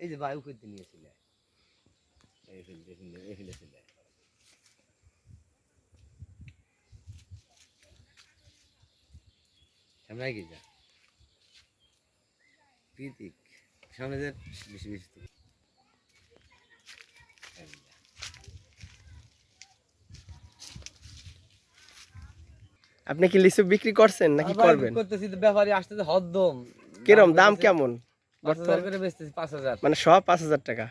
এই যে বায়ু করতে নিয়েছিলে সামনে কি যা প্রীতিক সামনে যে বেশি বেশি তুলি। এই যা। আপনি কি লিচু বিক্রি করছেন নাকি করবেন? করতেছি তো ব্যাপারী আসতেছে হদ্দম। কিরম দাম কেমন? মানে সব পাঁচ হাজার টাকা?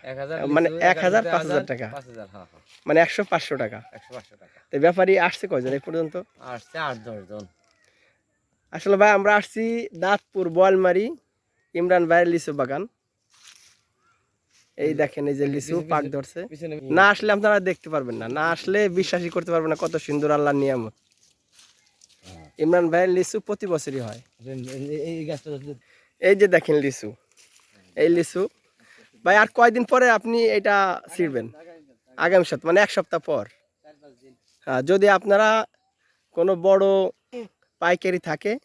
মানে এক হাজার, পাঁচ হাজার টাকা। হ্যাঁ হ্যাঁ। মানে একশো পাঁচশো টাকা? একশো পাঁচশো টাকা। তো ব্যাপারী আসছে কয়জন এই পর্যন্ত? আসছে আট দশ জন। আসলে ভাই আমরা আসছি দাঁতপুর বোয়ালমারি ইমরান ভাইয়ের লিচু বাগান। এই দেখেন এই যে লিচু পাক ধরছে। না আসলে আপনারা দেখতে পারবেন না। না আসলে বিশ্বাসই করতে পারবেন না কত সুন্দর আল্লাহর নিয়ামত। ইমরান ভাইয়ের লিচু প্রতি বছরই হয়। এই- এই- এই গাছটা এই যে দেখেন লিচু এই লিচু। ভাই আর কয়দিন পরে আপনি এটা ছিড়বেন? আগামী সপ্তাহ মানে এক সপ্তাহ পর। হ্যাঁ যদি আপনারা কোনো বড় পাইকারি থাকে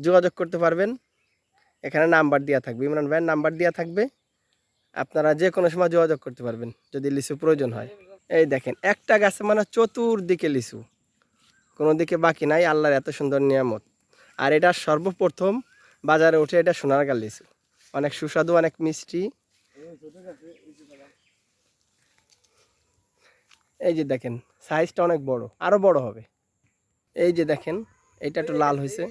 যোগাযোগ করতে পারবেন। এখানে নাম্বার দেওয়া থাকবে ইমরান ভাইয়ের নাম্বার দেওয়া থাকবে। আপনারা যে কোনো সময় যোগাযোগ করতে পারবেন যদি লিচু প্রয়োজন হয়। এই দেখেন একটা গাছে মানে চতুর্দিকে লিচু। কোনো দিকে বাকি নাই, আল্লাহর এত সুন্দর নিয়ামত। আর এটা সর্বপ্রথম বাজারে উঠে এটা সোনারগাঁ লিচু অনেক সুস্বাদু, অনেক মিষ্টি। এই যে দেখেন, সাইজটা অনেক বড়, আরও বড় হবে। এই যে দেখেন এটা একটু লাল হয়েছে।